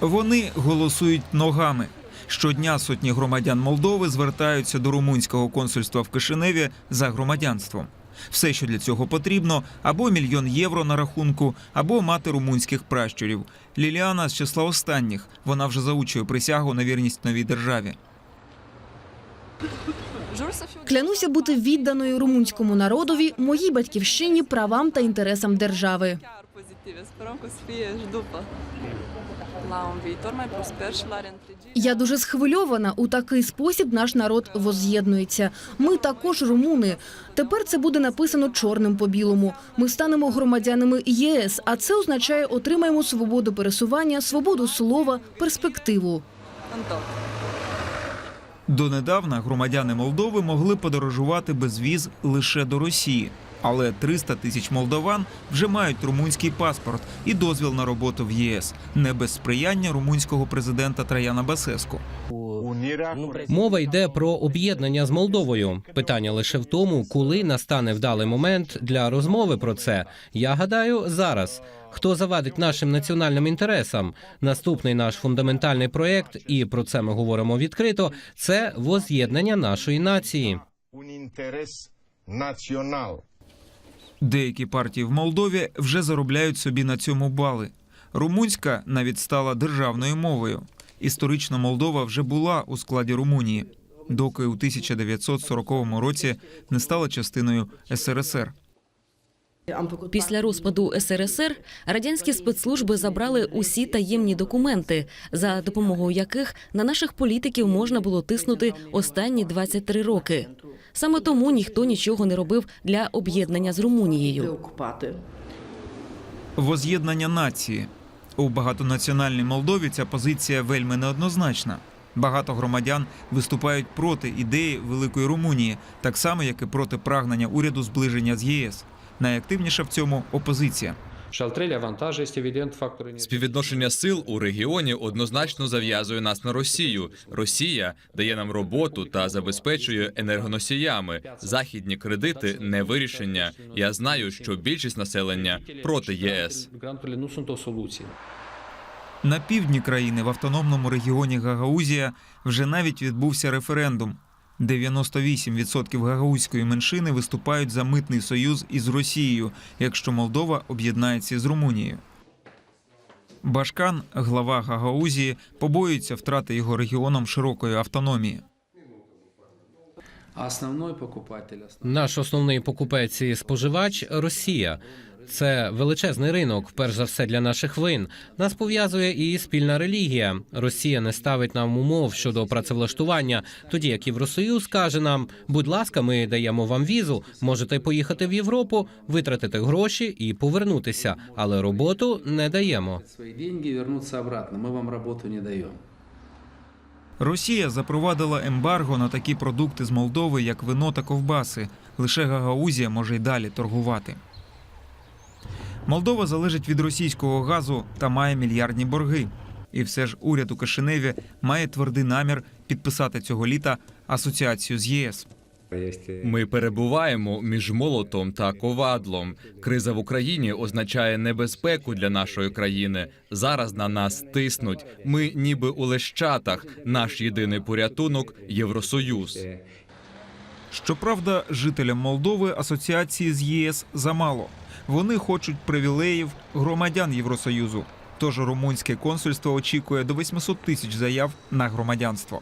Вони голосують ногами. Щодня сотні громадян Молдови звертаються до румунського консульства в Кишиневі за громадянством. Все, що для цього потрібно, або мільйон євро на рахунку, або мати румунських пращурів. Ліліана з числа останніх. Вона вже заучує присягу на вірність новій державі. Клянуся бути відданою румунському народові, моїй батьківщині, правам та інтересам держави. Я дуже схвильована. У такий спосіб наш народ воз'єднується. Ми також румуни. Тепер це буде написано чорним по білому. Ми станемо громадянами ЄС, а це означає, отримаємо свободу пересування, свободу слова, перспективу. Донедавна громадяни Молдови могли подорожувати без віз лише до Росії. Але 300 тисяч молдован вже мають румунський паспорт і дозвіл на роботу в ЄС не без сприяння румунського президента Траяна Басеску. Мова йде про об'єднання з Молдовою. Питання лише в тому, коли настане вдалий момент для розмови про це. Я гадаю, зараз. Хто завадить нашим національним інтересам? Наступний наш фундаментальний проєкт, і про це ми говоримо відкрито. Це воз'єднання нашої нації. un interes național. Деякі партії в Молдові вже заробляють собі на цьому бали. Румунська навіть стала державною мовою. Історично Молдова вже була у складі Румунії, доки у 1940 році не стала частиною СРСР. Після розпаду СРСР радянські спецслужби забрали усі таємні документи, за допомогою яких на наших політиків можна було тиснути останні 23 роки. Саме тому ніхто нічого не робив для об'єднання з Румунією. Воз'єднання нації у багатонаціональній Молдові ця позиція вельми неоднозначна. Багато громадян виступають проти ідеї великої Румунії, так само як і проти прагнення уряду зближення з ЄС. Найактивніша в цьому опозиція. Співвідношення сил у регіоні однозначно зав'язує нас на Росію. Росія дає нам роботу та забезпечує енергоносіями. Західні кредити не вирішення. Я знаю, що більшість населення проти ЄС. Soluție. На півдні країни в автономному регіоні Гагаузія вже навіть відбувся референдум. 98% гагаузької меншини виступають за митний союз із Росією, якщо Молдова об'єднається з Румунією. Башкан, глава Гагаузії, побоюється втрати його регіоном широкої автономії. А Основной покупатель, Наш основний покупець і споживач Росія. Це величезний ринок, перш за все для наших вин. Нас пов'язує і спільна релігія. Росія не ставить нам умов щодо працевлаштування, тоді як Євросоюз каже нам: будь ласка, ми даємо вам візу, можете поїхати в Європу, витратити гроші і повернутися, але роботу не даємо. свои деньги вернуться обратно. Мы вам работу не даем. Росія запровадила ембарго на такі продукти з Молдови, як вино та ковбаси. Лише Гагаузія може й далі торгувати. Молдова залежить від російського газу та має мільярдні борги. І все ж уряд у Кишиневі має твердий намір підписати цього літа асоціацію з ЄС. Ми перебуваємо між молотом та ковадлом. Криза в Україні означає небезпеку для нашої країни. Зараз на нас тиснуть. Ми ніби у лещатах. Наш єдиний порятунок Євросоюз. Щоправда, жителям Молдови асоціації з ЄС замало. Вони хочуть привілеїв громадян Євросоюзу. Тож румунське консульство очікує до 800 тисяч заяв на громадянство.